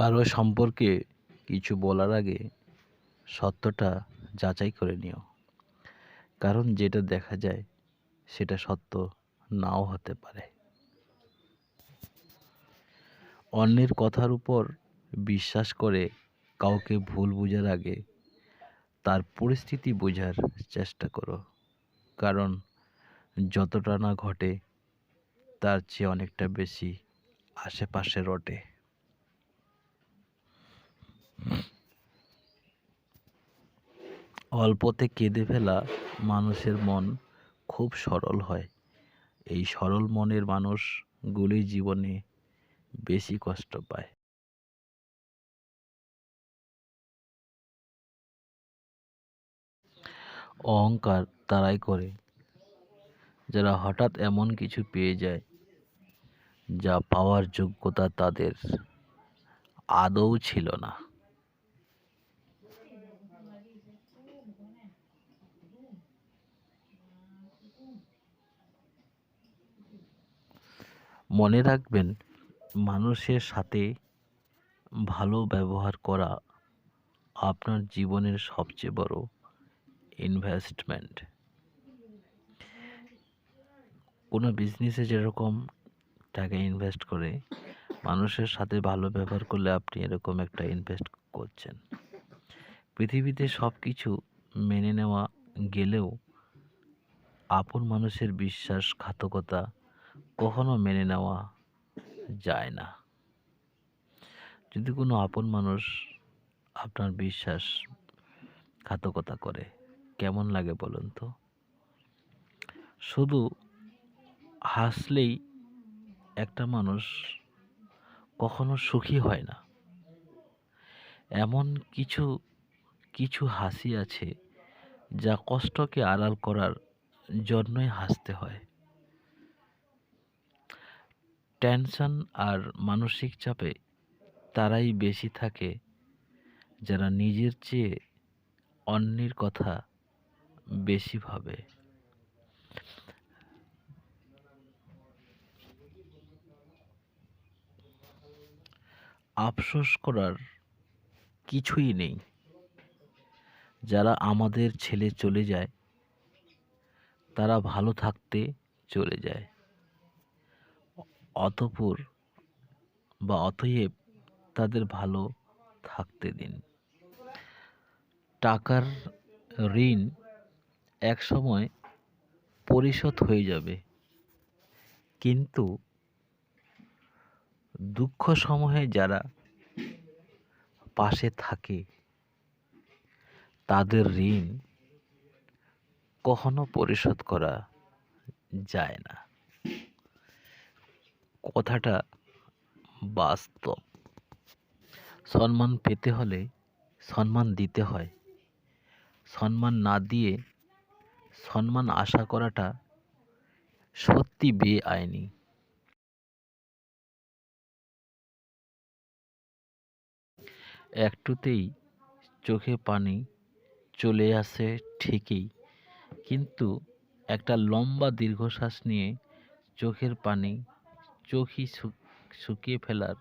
কারও সম্পর্কে কিছু বলার আগে সত্যটা যাচাই করে নিও। কারণ যেটা দেখা যায়, সেটা সত্য নাও হতে পারে। অন্যের কথার উপর বিশ্বাস করে কাউকে ভুল বোঝার আগে তার পরিস্থিতি বোঝার চেষ্টা করো। কারণ যতটা না ঘটে, তার চেয়ে অনেকটা বেশি আশেপাশে রটে। অল্পতে কেঁদে ফেলা মানুষের মন খুব সরল হয়। এই সরল মনের মানুষগুলি জীবনে বেশি কষ্ট পায়। অহংকার তারাই করে। যারা হঠাৎ এমন কিছু পেয়ে যায়, যা পাওয়ার যোগ্যতা তাদের আদৌ ছিল না। মনে রাখবেন, মানুষের সাথে ভালো ব্যবহার করা আপনার জীবনের সবচেয়ে বড় ইনভেস্টমেন্ট কোনো বিজনেসে যেরকম টাকা ইনভেস্ট করে, মানুষের সাথে ভালো ব্যবহার করলে আপনি এরকম একটা ইনভেস্ট করছেন। পৃথিবীতে সব কিছু মেনে নেওয়া গেলেও, আপন মানুষের বিশ্বাসঘাতকতা কখনো মেনে নেওয়া যায় না। যদি কোনো আপন মানুষ আপনার বিশ্বাস ঘাতকতা করে, কেমন লাগে বলুন তো? শুধু হাসলেই একটা মানুষ কখনো সুখী হয় না। এমন কিছু কিছু হাসি আছে যা কষ্টকে আড়াল করার জন্যই হাসতে হয়। টেনশন আর মানসিক চাপে তারাই বেশি থাকে যারা নিজের চেয়ে অন্যের কথা বেশি ভাবে। আফসোস করার কিছুই নেই। যারা আমাদের ছেলে চলে যায়, তারা ভালো থাকতে চলে যায়। অতপর বা অতএব তাদের ভালো থাকতে দিন। টাকার ঋণ এক সময় পরিশোধ হয়ে যাবে। কিন্তু দুঃখ সময়ে যারা পাশে থাকে, তাদের ঋণ কখনো পরিশোধ করা যায় না। কথাটা বাস্তব। সম্মান পেতে হলে সম্মান দিতে হয়। সম্মান না দিয়ে সম্মান আশা করাটা সত্যি বেআইনি। একটুতেই চোখে পানি চলে আসে ঠিকই, কিন্তু একটা লম্বা দীর্ঘশ্বাস নিয়ে চোখের পানি চোখই শুকিয়ে ফেলার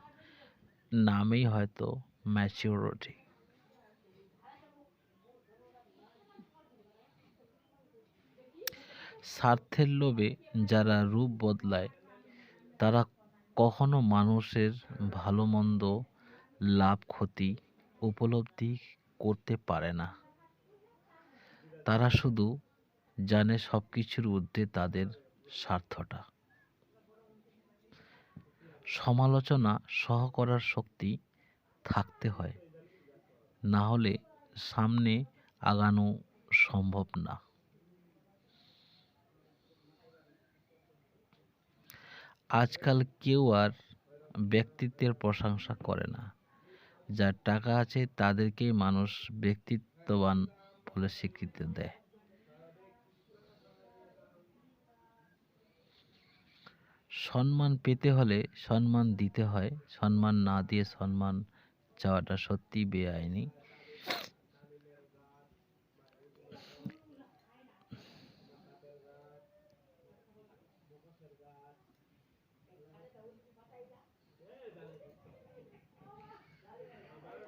নামেই হয়তো ম্যাচিওরিটি স্বার্থের লোভে যারা রূপ বদলায়, তারা কখনো মানুষের ভালো মন্দ লাভ, ক্ষতি উপলব্ধি করতে পারে না। তারা শুধু জানে সব কিছুর ঊর্ধ্বে তাদের স্বার্থটা। সমালোচনা সহ করার শক্তি থাকতে হয়। না হলে সামনে আগানো সম্ভব না। আজকাল কেউ আর ব্যক্তিত্বের প্রশংসা করে না। যার টাকা আছে তাদেরকেই মানুষ ব্যক্তিত্ববান বলে স্বীকৃতি দেয়। সম্মান পেতে হলে সম্মান দিতে হয়। সম্মান না দিয়ে সম্মান চাওয়াটা সত্যি বেআইনি।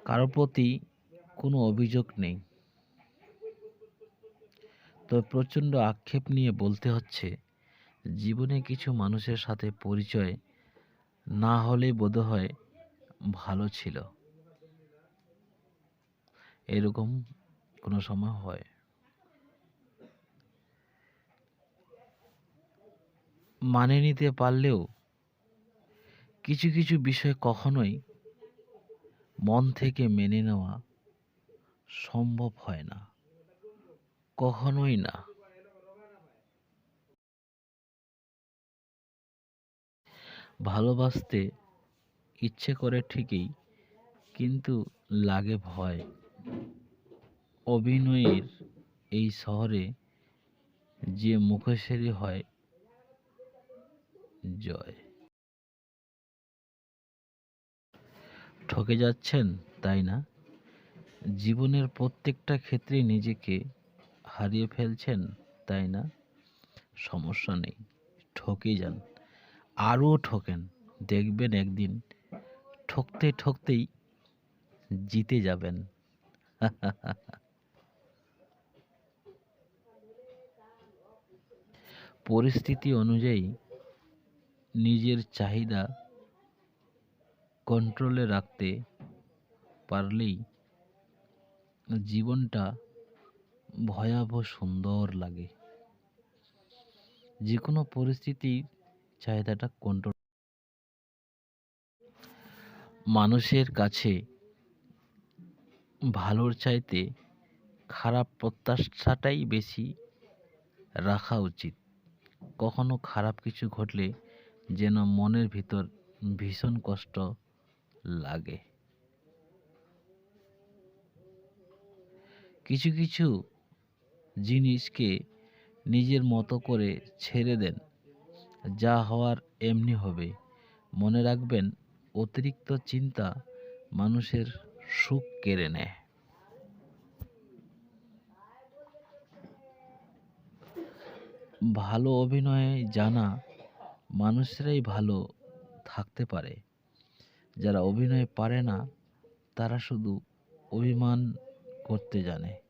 কারও প্রতি কোনো অভিযোগ নেই। তবে প্রচণ্ড আক্ষেপ নিয়ে বলতে হচ্ছে জীবনে কিছু মানুষের সাথে পরিচয় না হলে বোধহয় ভালো ছিল। এরকম কোনো সময় হয়। মানে নিতে পারলেও কিছু কিছু বিষয় কখনোই মন থেকে মেনে নেওয়া সম্ভব হয় না। কখনোই না। ভালোবাসতে ইচ্ছে করে ঠিকই, কিন্তু লাগে ভয়। অভিনয়ের এই শহরে যে মুখোশেরই হয়, জয়। ঠকে যাচ্ছেন, তাই না? জীবনের প্রত্যেকটা ক্ষেত্রে নিজেকে হারিয়ে ফেলছেন, তাই না? সমস্যা নেই ঠকে যান। আরও ঠকেন, দেখবেন একদিন ঠকতে ঠকতেই জিতে যাবেন। পরিস্থিতি অনুযায়ী নিজের চাহিদা কন্ট্রোলে রাখতে পারলেই জীবনটা ভয়াবহ সুন্দর লাগে। যে কোনো পরিস্থিতি চাহিদাটা কন্ট্রোল মানুষের কাছে ভালোর চাইতে খারাপ প্রত্যাশাটাই বেশি রাখা উচিত। কখনো খারাপ কিছু ঘটলে যেন মনের ভিতর ভীষণ কষ্ট লাগে। কিছু কিছু জিনিসকে নিজের মতো করে ছেড়ে দেন। যা হওয়ার এমনি হবে। মনে রাখবেন, অতিরিক্ত চিন্তা মানুষের সুখ কেড়ে নেয়। ভালো অভিনয়ে জানা মানুষরাই ভালো থাকতে পারে। যারা অভিনয় পারে না, তারা শুধু অভিমান করতে জানে।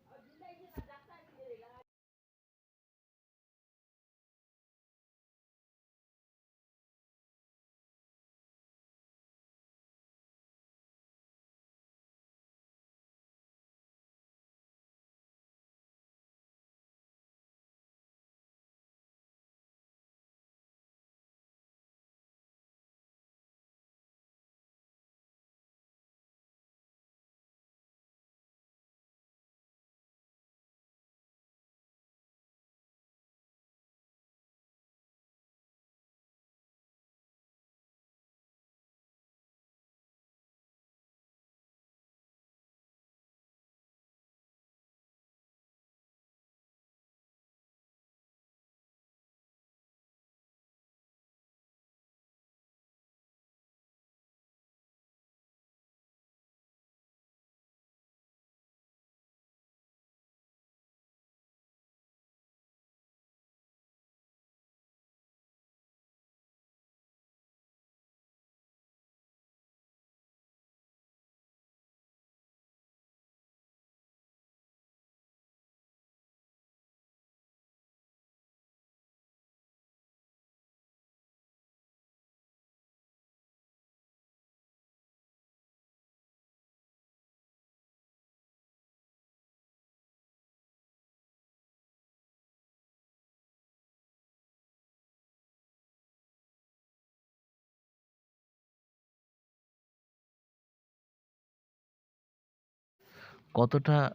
কতটা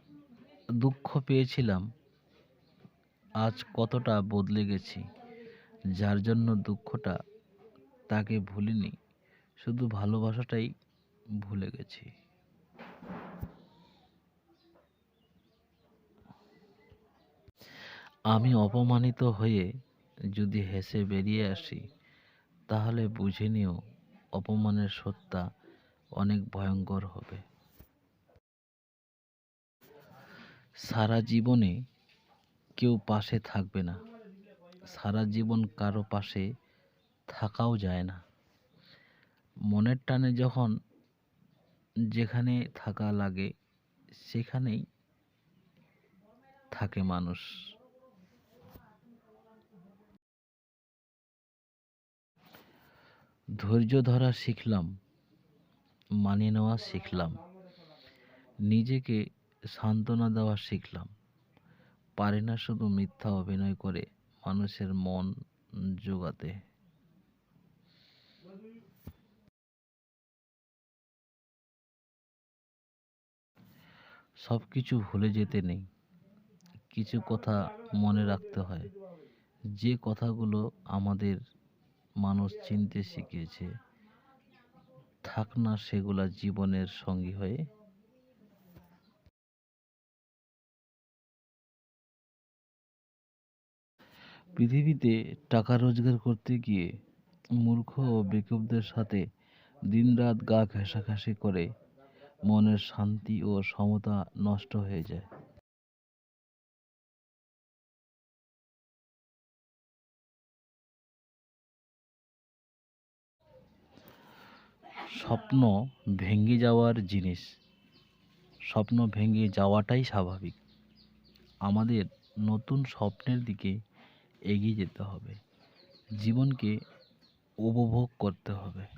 দুঃখ পেয়েছিলাম, আজ কতটা বদলে গেছি, যার জন্য দুঃখটা তাকে ভুলিনি, শুধু ভালোবাসাটাই ভুলে গেছি। আমি অপমানিত হয়ে যদি হেসে বেরিয়ে আসি, তাহলে বুঝে নিও অপমানের সত্তা অনেক ভয়ঙ্কর হবে। সারা জীবনে কেউ পাশে থাকবে না। সারা জীবন কারও পাশে থাকাও যায় না। মনের টানে যখন যেখানে থাকা লাগে, সেখানেই থাকে মানুষ। ধৈর্য ধরা শিখলাম, মানিয়ে নেওয়া শিখলাম। নিজেকে সান্ত্বনা দেওয়া শিখলাম। পারি না শুধু মিথ্যা অভিনয় করে মানুষের মন জোগাতে। সব কিছু ভুলে যেতে নেই। কিছু কথা মনে রাখতে হয়। যে কথাগুলো আমাদের মানুষ চিনতে শিখিয়েছে, থাক না সেগুলা জীবনের সঙ্গী হয়ে পৃথিবীতে টাকা রোজগার করতে গিয়ে মূর্খ ও বেকুবদের সাথে দিনরাত গা ঘেঁষাঘেঁষি করে মনের শান্তি ও সমতা নষ্ট হয়ে যায়। স্বপ্ন ভেঙে যাওয়ার জিনিস। স্বপ্ন ভেঙে যাওয়াটাই স্বাভাবিক। আমাদের নতুন স্বপ্নের দিকে এগিয়ে যেতে হবে। জীবনকে উপভোগ করতে হবে।